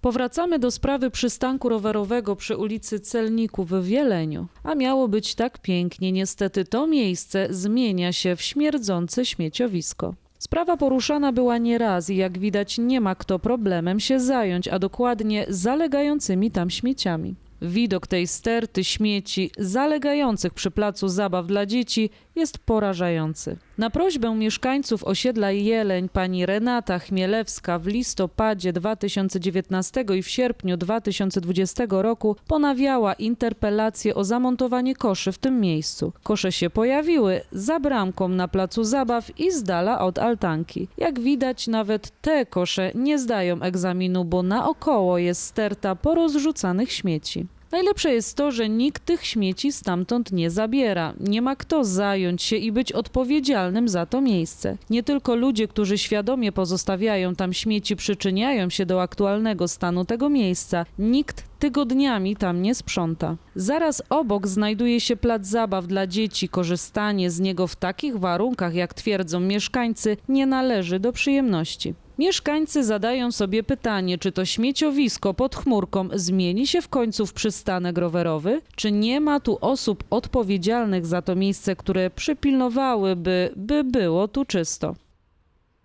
Powracamy do sprawy przystanku rowerowego przy ulicy Celników w Wieleniu. A miało być tak pięknie, niestety to miejsce zmienia się w śmierdzące śmieciowisko. Sprawa poruszana była nieraz i jak widać nie ma kto problemem się zająć, a dokładnie zalegającymi tam śmieciami. Widok tej sterty śmieci zalegających przy placu zabaw dla dzieci jest porażający. Na prośbę mieszkańców osiedla Jeleń pani Renata Chmielewska w listopadzie 2019 i w sierpniu 2020 roku ponawiała interpelację o zamontowanie koszy w tym miejscu. Kosze się pojawiły za bramką na placu zabaw i z dala od altanki. Jak widać nawet te kosze nie zdają egzaminu, bo naokoło jest sterta porozrzucanych śmieci. Najlepsze jest to, że nikt tych śmieci stamtąd nie zabiera. Nie ma kto zająć się i być odpowiedzialnym za to miejsce. Nie tylko ludzie, którzy świadomie pozostawiają tam śmieci, przyczyniają się do aktualnego stanu tego miejsca. Nikt tygodniami tam nie sprząta. Zaraz obok znajduje się plac zabaw dla dzieci. Korzystanie z niego w takich warunkach, jak twierdzą mieszkańcy, nie należy do przyjemności. Mieszkańcy zadają sobie pytanie, czy to śmieciowisko pod chmurką zmieni się w końcu w przystanek rowerowy? Czy nie ma tu osób odpowiedzialnych za to miejsce, które przypilnowałyby, by było tu czysto?